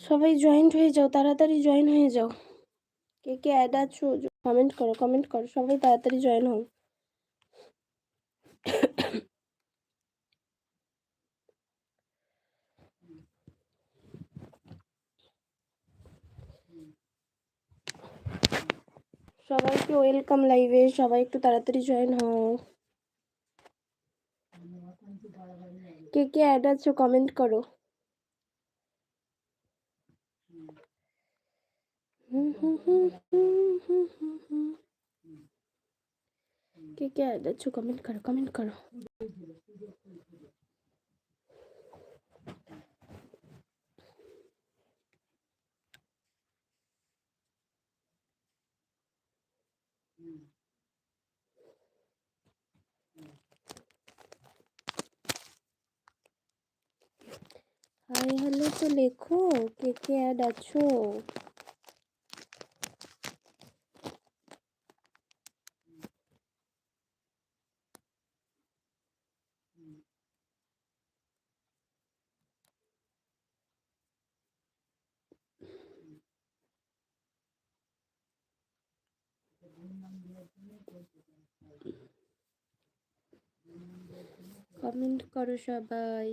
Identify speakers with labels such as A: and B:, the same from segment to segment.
A: সবাই জয়েন্ট হয়ে যাও, তাড়াতাড়ি জয়েন হয়ে যাও। কে কে অ্যাড আছো কমেন্ট করো কমেন্ট করো, সবাই তাড়াতাড়ি জয়েন হও। সবাইকে ওয়েলকাম লাইভে সবাই একটু তাড়াতাড়ি জয়েন হও। কে কে অ্যাড আছো কমেন্ট করো। কে কে আছো কমেন্ট করো কমেন্ট করো। হাই হ্যালো তো লেখো। কে কে অ্যাড আছো? কমেন্ট করো সবাই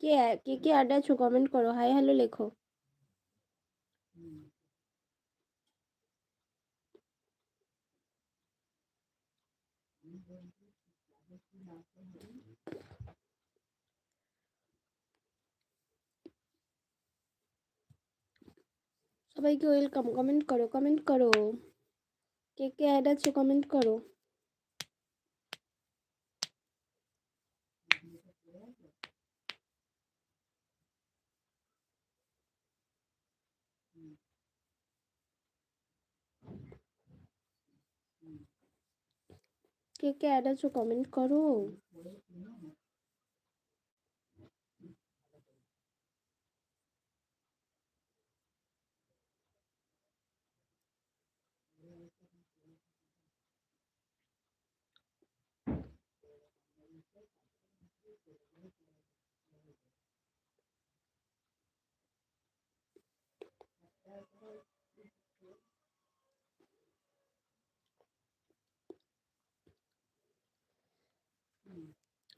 A: কে কে কে অ্যাড আছো কমেন্ট করো হাই হ্যালো লেখো সবাইকে ওয়েলকাম কমেন্ট করো কমেন্ট করো কে কে অ্যাড আছে কমেন্ট করো। কে কে অ্যাড আছো কমেন্ট করো।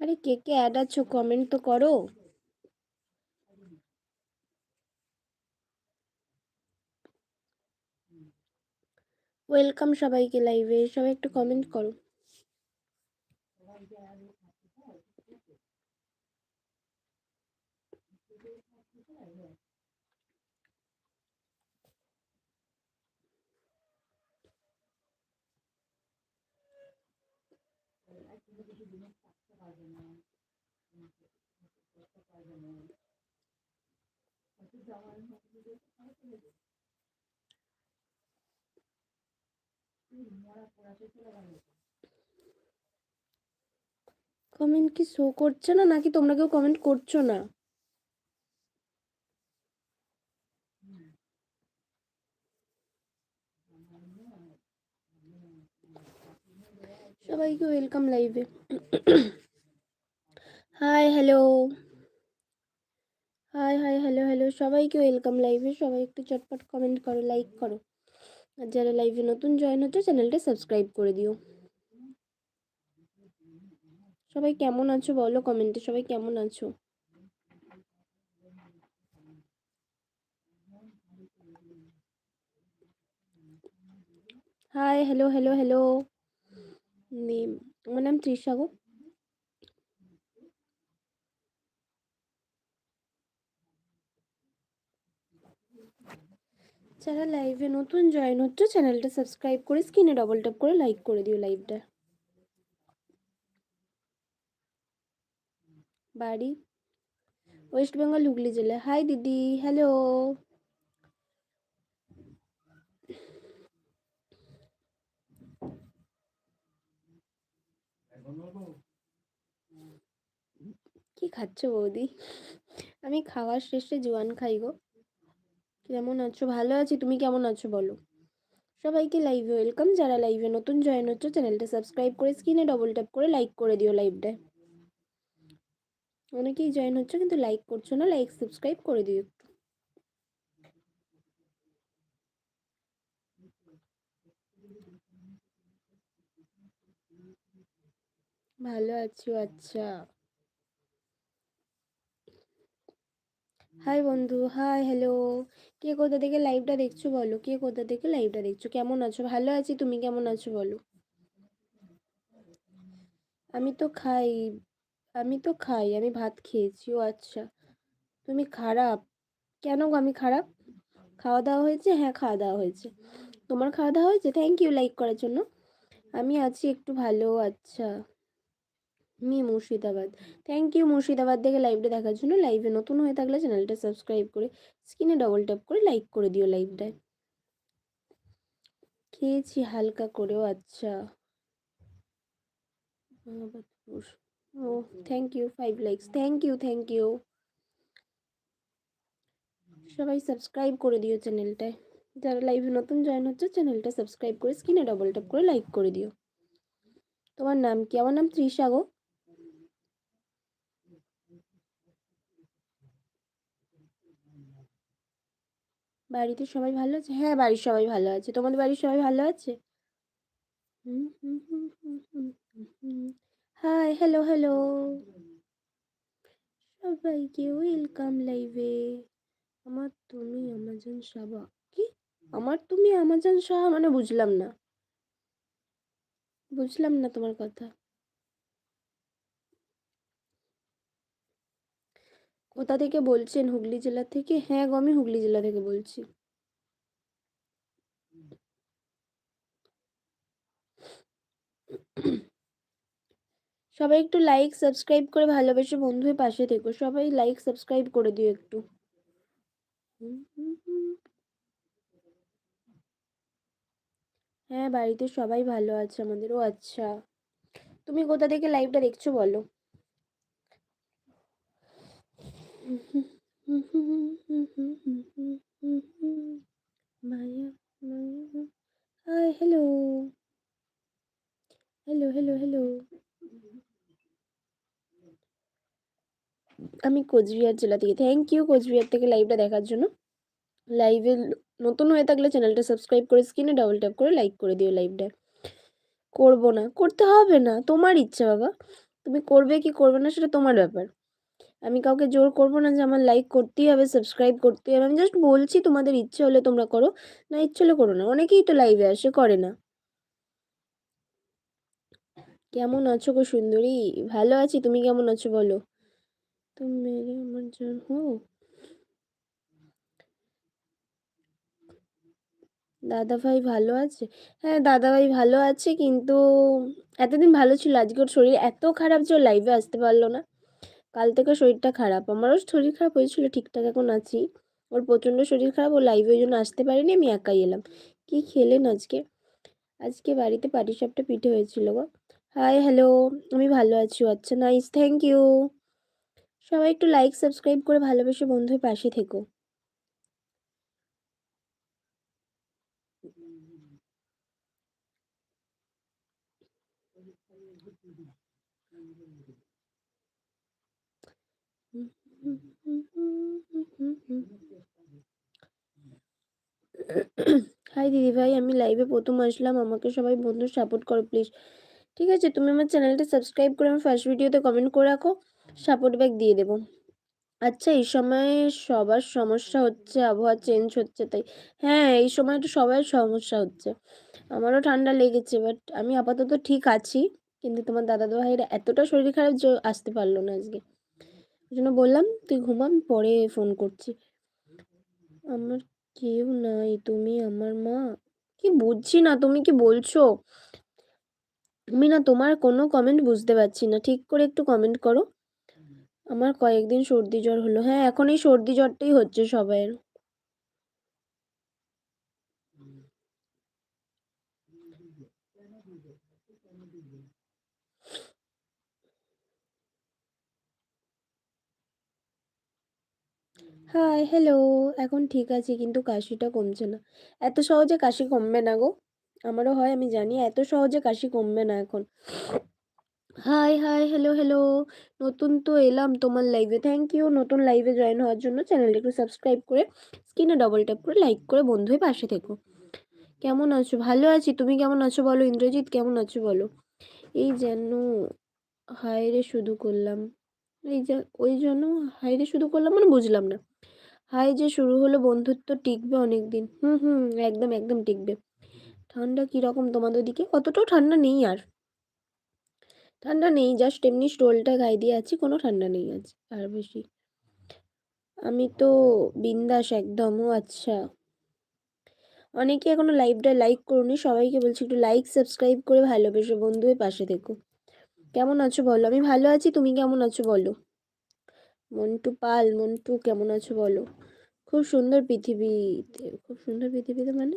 A: আরে কে কে অ্যাড আছো? কমেন্ট তো করো। ওয়েলকাম সবাইকে লাইভে সবাই একটু কমেন্ট করো। কমেন্ট কি শো করছে না? নাকি তোমরা কেউ কমেন্ট করছ না? সবাইকে ওয়েলকাম লাইভে hi hello hi hi, hello hello, সবাইকে ওয়েলকাম লাইভে। সবাই একটু চটপট কমেন্ট করো লাইক করো। আর যারা লাইভে নতুন জয়েন হচ্ছে চ্যানেলটা সাবস্ক্রাইব করে দিও। সবাই কেমন আছো বলো কমেন্টে সবাই কেমন আছো? Hi, hello hello hello. Name আমার নাম তৃষা যারা লাইভে নতুন জয়েন হচ্ছে চ্যানেলটা সাবস্ক্রাইব করে স্ক্রিনে ডবল ট্যাপ করে লাইক করে দিও লাইভটা বাড়ি? ওয়েস্ট বেঙ্গল হুগলি জেলা। হাই দিদি হ্যালো কি খাচ্ছ বৌদি? আমি খাওয়ার শেষে জোয়ান খাই গো। কেমন আছো? ভালো আছি, তুমি কেমন আছো বলো? সবাইকে লাইভে ওয়েলকাম যারা লাইভে নতুন জয়েন হচ্ছে চ্যানেলটা সাবস্ক্রাইব করে স্ক্রিনে ডবল ট্যাপ করে লাইক করে দিও লাইভটায় অনেকেই জয়েন হচ্ছে, কিন্তু লাইক করছ না লাইক সাবস্ক্রাইব করে দিও একটু। ভালো আছো আচ্ছা। হাই বন্ধু, হাই, হ্যালো। কে কোথা থেকে লাইভটা দেখছ বলো? কে কোথা থেকে লাইভটা দেখছ? কেমন আছো? ভালো আছি, তুমি কেমন আছো বলো? আমি তো খাই, আমি তো খাই, আমি ভাত খেয়েছি, ও আচ্ছা। তুমি খারাপ? কেন গো আমি খারাপ? খাওয়া দাওয়া হয়েছে? হ্যাঁ খাওয়া দাওয়া হয়েছে। তোমার খাওয়া দাওয়া হয়েছে? থ্যাংক ইউ লাইক করার জন্য। আমি আছি একটু ভালো আচ্ছা। মি মুর্শিদাবাদ। থ্যাংক ইউ মুর্শিদাবাদ থেকে লাইভটা দেখার জন্য। লাইভে নতুন হয়ে থাকলে চ্যানেলটা সাবস্ক্রাইব করে স্ক্রিনে ডবল ট্যাপ করে লাইক করে দিও লাইভটায় খেয়েছি হালকা করেও আচ্ছা। ও thank you five likes thank you thank you সবাই সাবস্ক্রাইব করে দিও চ্যানেলটায় যারা লাইভে নতুন জয়েন হচ্ছে চ্যানেলটা সাবস্ক্রাইব করে স্ক্রিনে ডবল ট্যাপ করে লাইক করে দিও। তোমার নাম কি? আমার নাম ত্রিশা গো। বাড়িতে সবাই ভালো আছে? হ্যাঁ বাড়ির সবাই ভালো আছে। তোমাদের বাড়ির সবাই ভালো আছে? হাই হ্যালো হ্যালো সবাইকে ওয়েলকাম লাইভে আমার তুমি, আমাজন সাবা। কি? আমার তুমি, আমাজন সাহা? মানে বুঝলাম না। বুঝলাম না তোমার কথা। কোথা থেকে বলছেন হুগলি জেলা থেকে। হ্যাঁ গো, আমি হুগলি জেলা থেকে বলছি। সবাই একটু লাইক সাবস্ক্রাইব করে ভালোবেসে বন্ধু হয়ে পাশে থেকো। সবাই লাইক সাবস্ক্রাইব করে দিও একটু। হ্যাঁ বাড়িতে সবাই ভালো আছে আমাদের ও আচ্ছা। তুমি কোথা থেকে লাইভটা দেখছ বলো? Maya Maya hi hello hello hello hello আমি কোচবিহার জেলা থেকে। থ্যাংক ইউ কোচবিহার থেকে লাইভটা দেখার জন্য। লাইভে নতুন হয়ে থাকলে চ্যানেলটা সাবস্ক্রাইব করে স্ক্রিনে ডাবল ট্যাপ করে লাইক করে দিও লাইভটা করব না। করতে হবে না। তোমার ইচ্ছা বাবা। তুমি করবে কি করবে না সেটা তোমার ব্যাপার। আমি কাউকে জোর করব না যে আমার লাইক করতেই হবে সাবস্ক্রাইব করতেই হবে। আমি জাস্ট বলছি তোমাদের ইচ্ছে হলে তোমরা করো, না ইচ্ছে হলে করো না। অনেকেই তো লাইভে আসে, করে না। কেমন আছো গো সুন্দরী? ভালো আছি, তুমি কেমন আছো বলো? তুমি মেরে আমার জান হো দাদা ভাই ভালো আছে? হ্যাঁ দাদা ভাই ভালো আছে, কিন্তু এতদিন ভালো ছিল, আজকে ওর শরীর এত খারাপ যে লাইভে আসতে পারল না। কাল থেকে শরীরটা খারাপ। আমারও শরীর খারাপ হয়েছিল, ঠিকঠাক এখন আছি। ওর প্রচণ্ড শরীর খারাপ, ও লাইভে ওই জন্য আসতে পারিনি, আমি একাই এলাম। কি খেলেন আজকে? আজকে বাড়িতে পাটিসাপটা পিঠে হয়েছিল গো। হাই হ্যালো আমি ভালো আছি আচ্ছা নাইস থ্যাংক ইউ সবাই একটু লাইক সাবস্ক্রাইব করে ভালোবেসে বন্ধুর পাশে থেকো। হাই দিদি ভাই, আমি লাইভে প্রথম আসলাম। আমাকে সবাই বন্ধু সাপোর্ট করো প্লিজ ঠিক আছে, তুমি আমার চ্যানেলটা সাবস্ক্রাইব করে আমার ফার্স্ট ভিডিওতে কমেন্ট করে রাখো সাপোর্ট ব্যাক দিয়ে দেবো। আচ্ছা এই সময় সবার সমস্যা হচ্ছে, আবহাওয়া চেঞ্জ হচ্ছে, তাই। হ্যাঁ এই সময় তো সবার সমস্যা হচ্ছে। আমারও ঠান্ডা লেগেছে বাট আমি আপাতত ঠিক আছি। কিন্তু তোমার দাদা ভাইয়ের এতটা শরীর খারাপ যে আসতে পারল না আজকে। জন্য বললাম, তুই ঘুমাম পরে ফোন করছি। আমার কেউ নাই, তুমি আমার মা? কি বুঝছি না, তুমি কি বলছো? আমি না তোমার কোনো কমেন্ট বুঝতে পারছি না। ঠিক করে একটু কমেন্ট করো। আমার কয়েকদিন সর্দি জ্বর হলো। হ্যাঁ এখন এই সর্দি জ্বরটাই হচ্ছে সবাইয়ের। হাই হ্যালো এখন ঠিক আছে, কিন্তু কাশিটা কমছে না। এত সহজে কাশি কমবে না গো? আমারও হয়, আমি জানি, এত সহজে কাশি কমবে না এখন। হাই হাই হ্যালো হ্যালো নতুন তো এলাম তোমার লাইভে থ্যাংক ইউ নতুন লাইভে জয়েন হওয়ার জন্য চ্যানেলটা একটু সাবস্ক্রাইব করে স্ক্রিনে ডবল ট্যাপ করে লাইক করে বন্ধু হয়ে পাশে থেকো। কেমন আছো? ভালো আছি। তুমি কেমন আছো বলো? ইন্দ্রজিৎ, কেমন আছো বলো? এই যেন হায়রে শুধু করলাম। এই যে, ওই জন্য হায়রে শুধু করলাম মানে বুঝলাম না। হাই যে শুরু হলো বন্ধুত্ব টিকবে অনেক দিন হুম হুম, একদম একদম টিকবে। ঠান্ডা কীরকম তোমাদের দিকে অতটাও ঠান্ডা নেই আর। ঠান্ডা নেই জাস্ট এমনি স্টোলটা গায়ে দিয়ে আছি, কোনো ঠান্ডা নেই আজ, আর বেশি। আমি তো বিন্দাস একদম, ও আচ্ছা। অনেকে এখনও লাইভটা লাইক করুনি, সবাইকে বলছি একটু লাইক সাবস্ক্রাইব করে ভালোবেসে বন্ধু হয়ে পাশে থেকো। কেমন আছো বলো? আমি ভালো আছি, তুমি কেমন আছো বলো? মন্টু পাল, মন্টু কেমন আছো বলো? খুব সুন্দর পৃথিবীতে, খুব সুন্দর পৃথিবীতে মানে?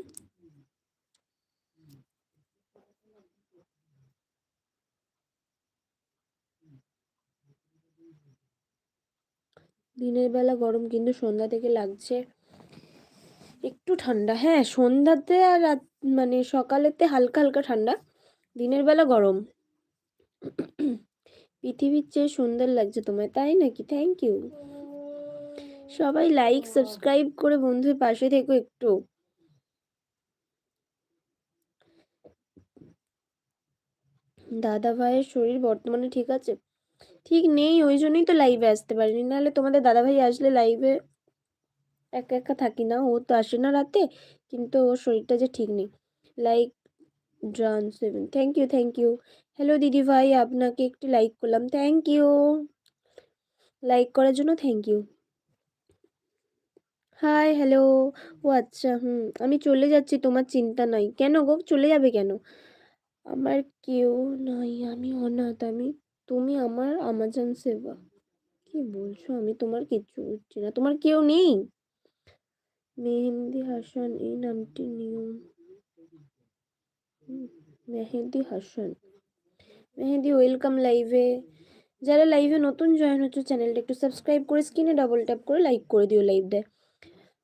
A: দিনের বেলা গরম কিন্তু সন্ধ্যা থেকে লাগছে। একটু ঠান্ডা হ্যাঁ সন্ধ্যাতে আর রাত মানে সকালেতে হালকা হালকা ঠান্ডা, দিনের বেলা গরম। পৃথিবীর চেয়ে সুন্দর লাগছে তোমায়, তাই নাকি? থ্যাংক ইউ সবাই লাইক সাবস্ক্রাইব করে বন্ধুর পাশে থেকো একটু। দাদা ভাইয়ের শরীর বর্তমানে ঠিক আছে? ঠিক নেই, ওই জন্যই তো লাইভে আসতে পারিনি। নাহলে তোমাদের দাদা ভাই আসলে লাইভে একা একা থাকি না, ও তো আসে না রাতে, কিন্তু ওর শরীরটা যে ঠিক নেই। Like ড্রান seven thank you thank you hello দিদি ভাই, আপনাকে একটু লাইক করলাম। থ্যাংক ইউ লাইক করার জন্য থ্যাংক ইউ হাই হ্যালো ও আচ্ছা হুম, আমি চলে যাচ্ছি, তোমার চিন্তা নাই। কেন গো? চলে যাবে কেন? আমার কেউ নাই, আমি অনাথ, আমি, তুমি আমার আমাজন সেবা। কি বলছো? আমি তোমার কিচ্ছু বুঝছি না। তোমার কেউ নেই? মেহেন্দি হাসান, এই নামটি নিয়ম। মেহেদি হাসান। মেহেদি ওয়েলকাম লাইভে যারা লাইভে নতুন জয়েন হচ্ছে চ্যানেলটা একটু সাবস্ক্রাইব করে স্ক্রিনে ডাবল ট্যাপ করে লাইক করে দিও লাইভটায়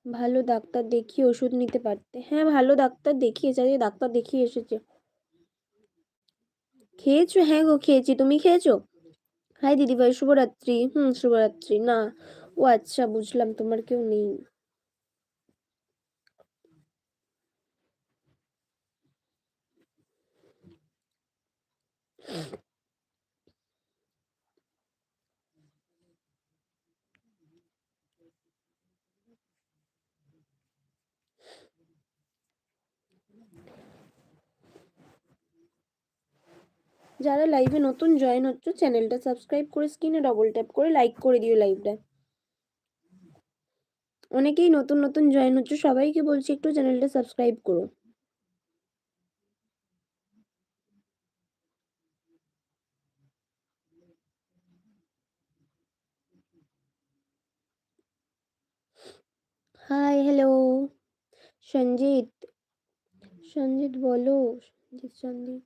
A: ভালো ডাক্তার দেখিয়ে ওষুধ নিতে পারতে। হ্যাঁ ভালো ডাক্তার দেখিয়েছে আজকে ডাক্তার দেখিয়ে এসেছে। খেয়েছো? হ্যাঁ গো, খেয়েছি। তুমি খেয়েছো? হাই দিদিভাই শুভরাত্রি। হুম, শুভরাত্রি। না, ও আচ্ছা বুঝলাম, তোমার কেউ নেই। যারা লাইভে নতুন জয়েন হচ্ছে চ্যানেলটা সাবস্ক্রাইব করে স্ক্রিনে ডবল ট্যাপ করে লাইক করে দিও লাইভটা অনেকেই নতুন নতুন জয়েন হচ্ছে, সবাইকে বলছি একটু চ্যানেলটা সাবস্ক্রাইব করো। হাই হ্যালো সঞ্জিত সঞ্জিত বলো। সঞ্জিত সঞ্জিত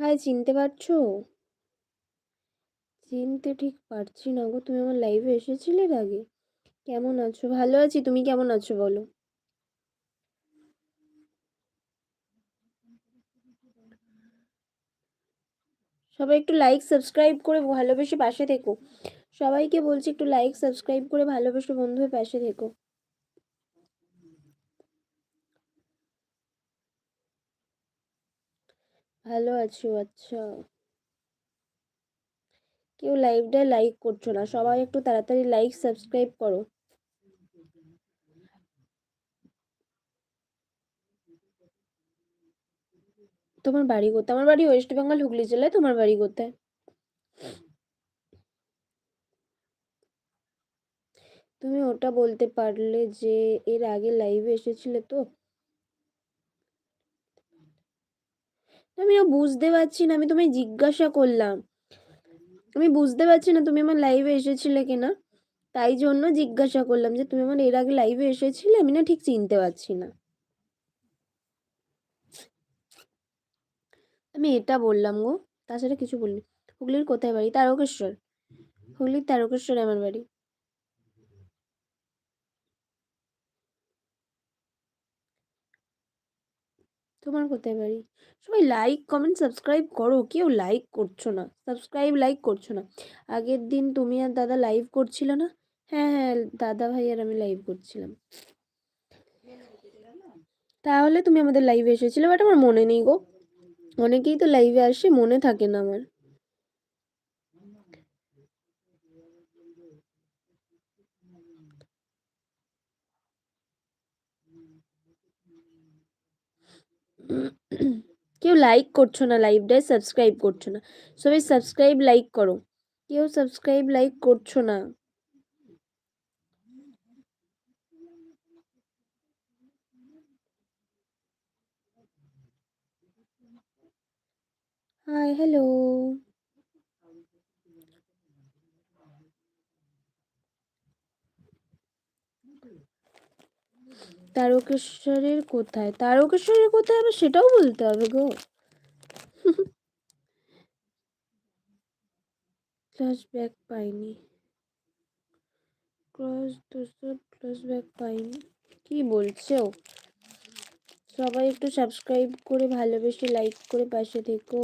A: হাই চিনতে পারছ? চিনতে ঠিক পারছি না গো। তুমি আমার লাইভে এসেছিলে আগে? কেমন আছো? ভালো আছি। তুমি কেমন আছো বলো? সবাই একটু লাইক সাবস্ক্রাইব করে ভালোবেসে পাশে থেকো। সবাইকে বলছি একটু লাইক সাবস্ক্রাইব করে ভালোবেসে বন্ধু হয়ে পাশে থেকো। ভালো আছো আচ্ছা। কেউ লাইভটা লাইক করছ না। সবাই একটু তাড়াতাড়ি লাইক সাবস্ক্রাইব করো। তোমার বাড়ি কোথায়? আমার বাড়ি ওয়েস্ট বেঙ্গল হুগলি জেলায় তোমার বাড়ি কোথায়? তুমি ওটা বলতে পারলে যে এর আগে লাইভে এসেছিলে তো? আমি বুঝতে পারছি না, আমি তোমায় জিজ্ঞাসা করলাম। আমি বুঝতে পারছি না তুমি আমার লাইভে এসেছিলে কিনা? তাই জন্য জিজ্ঞাসা করলাম যে তুমি আমার এর আগে লাইভে এসেছিলে? আমি না ঠিক চিনতে পারছি না। আমি এটা বললাম গো, তাছাড়া কিছু বলিনি। হুগলির কোথায় বাড়ি? তারকেশ্বর। হুগলির তারকেশ্বর আমার বাড়ি। তোমার কোথায় বাড়ি? সবাই লাইক কমেন্ট সাবস্ক্রাইব করো। কেউ লাইক করছ না। সাবস্ক্রাইব লাইক করছ না। আগের দিন তুমি আর দাদা লাইভ করছিল না? হ্যাঁ হ্যাঁ দাদা ভাই আর আমি লাইভ করছিলাম। তাহলে তুমি আমাদের লাইভে এসেছিলে বাট আমার মনে নেই গো। অনেকেই তো লাইভে আসে, মনে থাকে না আমার। কেউ লাইক করছ না লাইভটায় সাবস্ক্রাইব করছ না। সবাই সাবস্ক্রাইব লাইক করো। কেউ সাবস্ক্রাইব লাইক করছ না। হাই হ্যালো তারকেশ্বরের কোথায়? তারকেশ্বরের কোথায় আবার সেটাও বলতে হবে গো। ক্লাস ব্যাক পাইনি। ক্রস দুশো ক্লাস ব্যাক পাইনি। কি বলছো? সবাই একটু সাবস্ক্রাইব করে ভালোবেসে লাইক করে পাশে থেকো।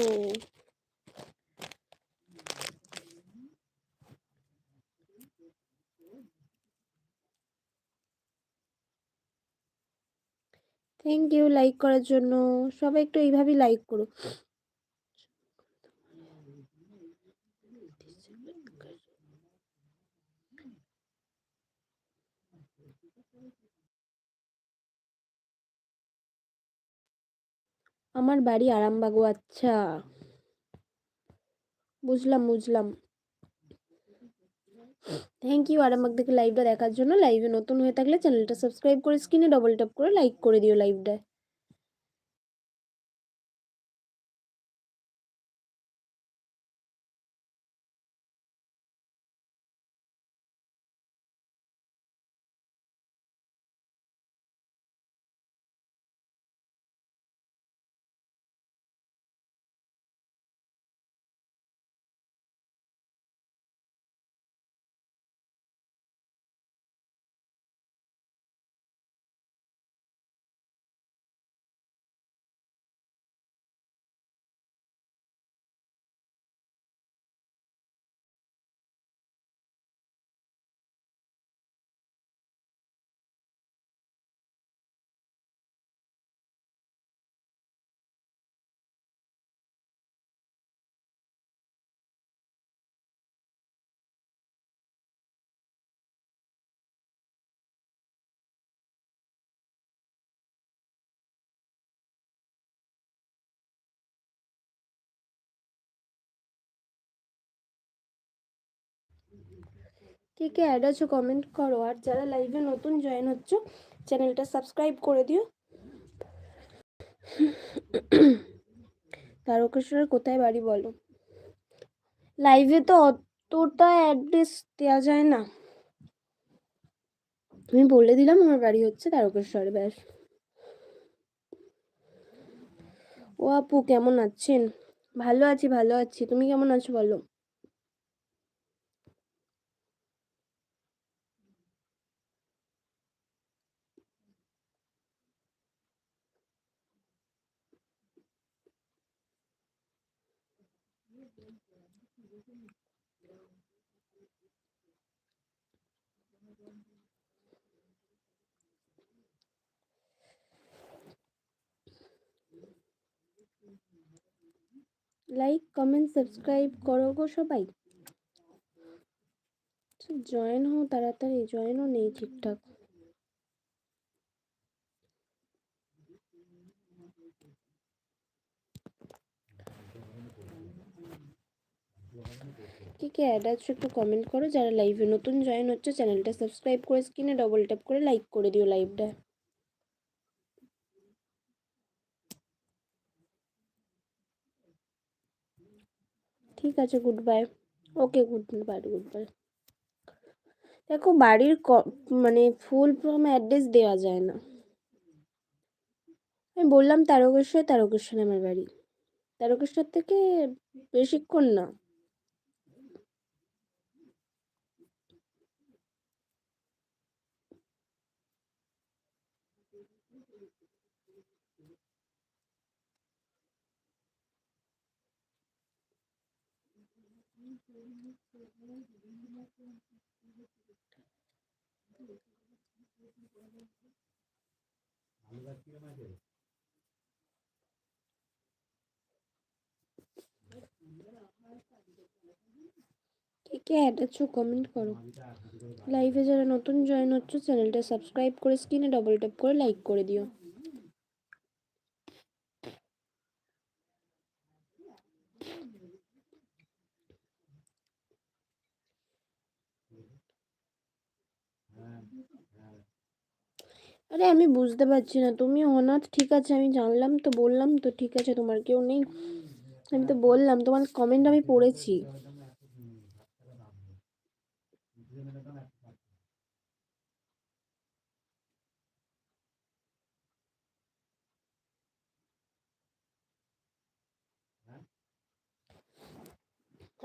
A: থ্যাংক ইউ লাইক করার জন্য। সবাই একটু এইভাবেই লাইক করো। আমার বাড়ি আরামবাগ আচ্ছা। বুঝলাম বুঝলাম। থ্যাংক ইউ আরামবাগ থেকে লাইভটা দেখার জন্য। লাইভে নতুন হয়ে থাকলে চ্যানেলটা সাবস্ক্রাইব করে স্ক্রিনে ডবল ট্যাপ করে লাইক করে দিও লাইভটায় কে কে অ্যাড আছো কমেন্ট করো, আর যারা লাইভে নতুন জয়েন হচ্ছ চ্যানেলটা সাবস্ক্রাইব করে দিও। তারকেশ্বরের কোথায় বাড়ি বলো? লাইভে তো অতটা অ্যাড্রেস দেওয়া যায় না। আমি বলে দিলাম আমার বাড়ি হচ্ছে তারকেশ্বর, ব্যাস। ও আপু, কেমন আছেন? ভালো আছি ভালো আছি। তুমি কেমন আছো বলো? লাইক কমেন্ট সাবস্ক্রাইব করো গো সবাই। জয়েন হও তাড়াতাড়ি জয়েনও নেই ঠিকঠাক। কে কে অ্যাড আছো একটু কমেন্ট করো। যারা লাইভে নতুন জয়েন হচ্ছে চ্যানেলটা সাবস্ক্রাইব করে স্ক্রিনে ডবল ট্যাপ করে লাইক করে দিও লাইভটা ঠিক আছে good bye okay good bye good bye দেখো, বাড়ির মানে ফুল ফর্ম অ্যাড্রেস দেওয়া যায় না। আমি বললাম তারকেশ্বর তারকেশ্বর আমার বাড়ি। তারকেশ্বর থেকে বেশিক্ষণ না। কে কমেন্ট করো। লাইভে যারা নতুন জয়েন হচ্ছে চ্যানেলটা সাবস্ক্রাইব করে স্ক্রিনে ডবল ট্যাপ করে লাইক করে দিও। আরে আমি বুঝতে পারছি না, তুমি অনাথ, ঠিক আছে, আমি জানলাম তো, বললাম তো, ঠিক আছে, তোমার কেউ নেই। আমি তো বললাম, তোমার কমেন্ট আমি পড়েছি।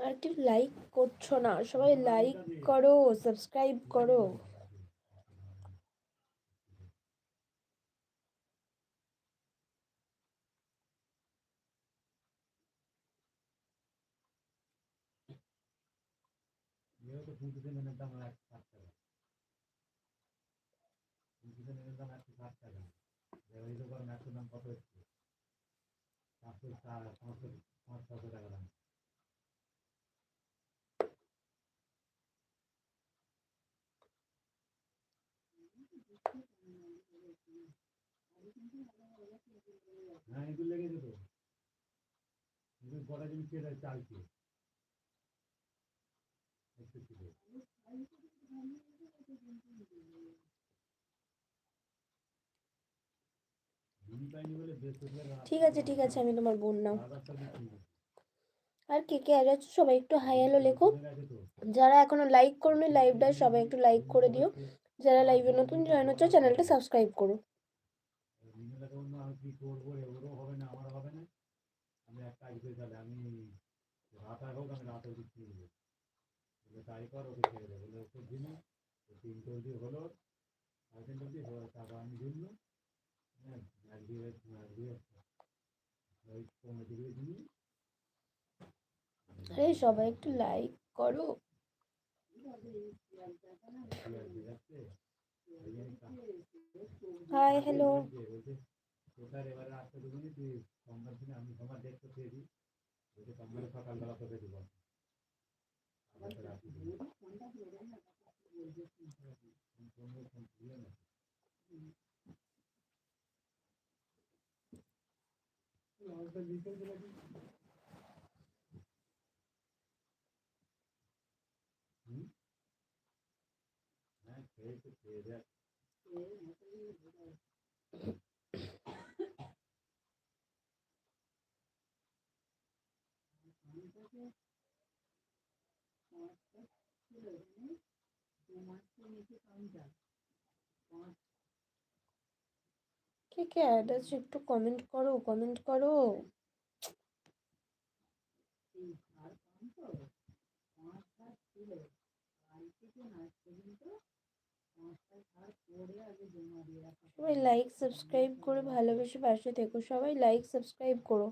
A: আর কেউ লাইক করছ না, সবাই লাইক করো সাবস্ক্রাইব করো
B: যেহেতু পঁচিশে মেনের দাম একশো ষাট টাকা পঁচিশে মেনের দাম একশো ষাট হ্যাঁ এগুলো লেগেছে তো এগুলো কটা জিনিস কেটে চালছে একটু ছিল দিন পাইনি বলে বৃহস্পতিবার
A: ঠিক আছে ঠিক আছে, আমি তোমার বোন নাও। আর কে কে অ্যাড আছো? সবাই একটু হাই হ্যালো লেখো। যারা এখনও লাইক করোনি লাইভটা সবাই একটু লাইক করে দিও। যারা লাইভে নতুন জয়েন হচ্ছে চ্যানেলটা সাবস্ক্রাইব করো।
B: হ্যাঁ। দিয়ে দিয়ে
A: আরে সবাই একটু লাইক করো। হাই হ্যালো
B: তোটার এবারে আসতে দেবনি তুই সোমবার দিনে আমি সোমবার ডেট তো পেয়ে দিই বলছে সোমবারে সকালবেলা তোকে দিব আবার রাখি দিই হ্যাঁ খেয়ে তো খেয়ে দেখ
A: কে কে অ্যাড আছে একটু কমেন্ট করো কমেন্ট করো। সবাই লাইক সাবস্ক্রাইব করে ভালোবেসে পাশে থেকো, সবাই লাইক সাবস্ক্রাইব করো।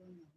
A: Um.